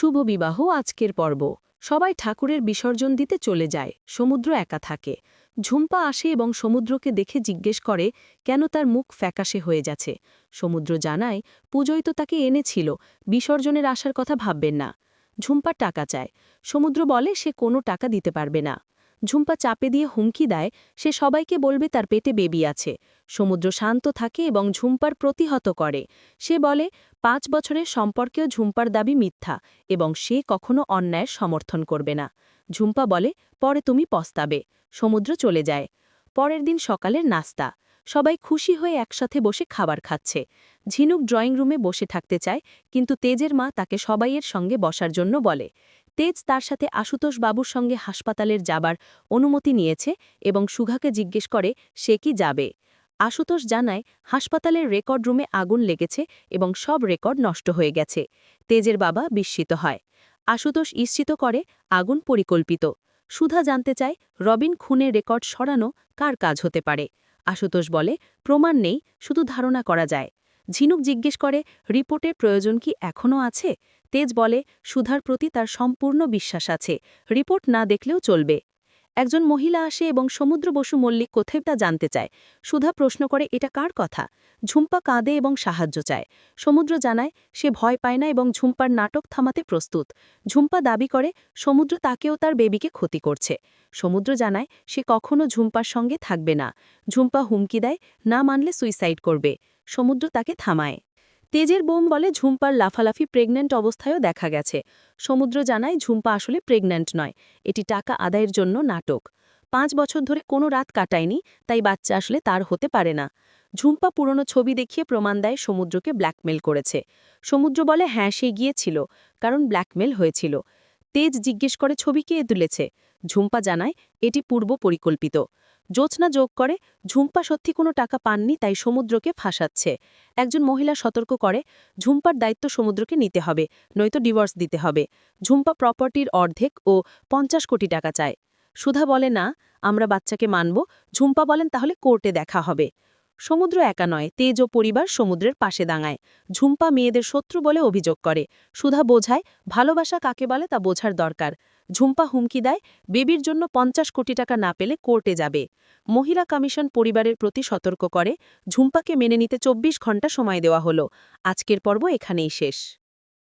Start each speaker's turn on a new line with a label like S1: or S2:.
S1: শুভ বিবাহ আজকের পর্ব। সবাই ঠাকুরের বিসর্জন দিতে চলে যায়। সমুদ্র একা থাকে। ঝুম্পা আসে এবং সমুদ্রকে দেখে জিজ্ঞেস করে, কেন তার মুখ ফ্যাকাশে হয়ে যাচ্ছে? সমুদ্র জানায় পুজোই তো তাকে এনেছিল। বিসর্জনের আসার কথা ভাববেন না। ঝুম্পা টাকা চায়। সমুদ্র বলে, সে কোনো টাকা দিতে পারবে না। ঝুম্পা চাপে দিয়ে হুমকি দেয়, সে সবাইকে বলবে তার পেটে বেবি আছে। সমুদ্র শান্ত থাকে এবং ঝুম্পার প্রতিহত করে। সে বলে, পাঁচ বছরের সম্পর্কেও ঝুম্পার দাবি মিথ্যা এবং সে কখনো অন্যায়ের সমর্থন করবে না। ঝুম্পা বলে, পরে তুমি পস্তাবে। সমুদ্র চলে যায়। পরের দিন সকালের নাস্তা। সবাই খুশি হয়ে একসাথে বসে খাবার খাচ্ছে। ঝিনুক ড্রয়িং রুমে বসে থাকতে চায়, কিন্তু তেজের মা তাকে সবাইয়ের সঙ্গে বসার জন্য বলে তেজ তার সাথে আশুতোষ বাবুর সঙ্গে হাসপাতালের যাবার অনুমতি নিয়েছে এবং সুঘাকে জিজ্ঞেস করে, সে কি যাবে? আশুতোষ জানায়, হাসপাতালের রেকর্ড রুমে আগুন লেগেছে এবং সব রেকর্ড নষ্ট হয়ে গেছে। তেজের বাবা বিস্মিত হয়। আশুতোষ ইশ্চিত করে, আগুন পরিকল্পিত। সুধা জানতে চায়, রবিন খুনের রেকর্ড সরানো কার কাজ হতে পারে? আশুতোষ বলে, প্রমাণ নেই, শুধু ধারণা করা যায়। ঝিনুক জিজ্ঞেস করে, রিপোর্টের প্রয়োজন কি এখনও আছে? তেজ বলে, সুধার প্রতি তার সম্পূর্ণ বিশ্বাস আছে। রিপোর্ট না দেখলেও চলবে। একজন মহিলা আসে এবং সমুদ্র বসু মল্লিক কোথায় তা জানতে চায়। সুধা প্রশ্ন করে, এটা কার কথা? ঝুম্পা কাঁদে এবং সাহায্য চায়। সমুদ্র জানায়, সে ভয় পায় না এবং ঝুম্পার নাটক থামাতে প্রস্তুত। ঝুম্পা দাবি করে, সমুদ্র তাকেও তার বেবিকে ক্ষতি করছে। সমুদ্র জানায়, সে কখনো ঝুম্পার সঙ্গে থাকবে না। ঝুম্পা হুমকি দেয়, না মানলে সুইসাইড করবে। সমুদ্র তাকে থামায়। তেজের বোম বলে ঝুম্পার লাফালাফি প্রেগন্যান্ট অবস্থায়ও দেখা গেছে। সমুদ্র জানায় ঝুম্পা আসলে প্রেগন্যান্ট নয়, এটি টাকা আদায়ের জন্য নাটক। পাঁচ বছর ধরে কোনো রাত কাটায়নি, তাই বাচ্চা আসলে তার হতে পারে না। ঝুম্পা পুরনো ছবি দেখিয়ে প্রমাণ দেয় সমুদ্রকে ব্ল্যাকমেল করেছে। সমুদ্র বলে হ্যাঁ সে গিয়েছিল, কারণ ব্ল্যাকমেল হয়েছিল। তেজ জিজ্ঞেস করে, ছবি কে তুলেছে? ঝুম্পা জানায়, এটি পূর্ব পরিকল্পিত। জোৎস্না যোগ করে, ঝুম্পা সত্যি কোনো টাকা পাননি, তাই সমুদ্রকে ফাঁসাচ্ছে। একজন মহিলা সতর্ক করে, ঝুম্পার দায়িত্ব সমুদ্রকে নিতে হবে, নয়তো ডিভোর্স দিতে হবে। ঝুম্পা প্রপার্টির অর্ধেক ও পঞ্চাশ কোটি টাকা চায়। সুধা বলে, না, আমরা বাচ্চাকে মানব। ঝুম্পা বলেন, তাহলে কোর্টে দেখা হবে। সমুদ্র একা নয়, তেজ ও পরিবার সমুদ্রের পাশে দাঙায় ঝুম্পা মেয়েদের শত্রু বলে অভিযোগ করে। সুধা বোঝায়, ভালোবাসা কাকে বলে তা বোঝার দরকার। ঝুম্পা হুমকি দেয়, বেবির জন্য পঞ্চাশ কোটি টাকা না পেলে কোর্টে যাবে। মহিলা কমিশন পরিবারের প্রতি সতর্ক করে, ঝুম্পাকে মেনে নিতে চব্বিশ ঘণ্টা সময় দেওয়া হলো। আজকের পর্ব এখানেই শেষ।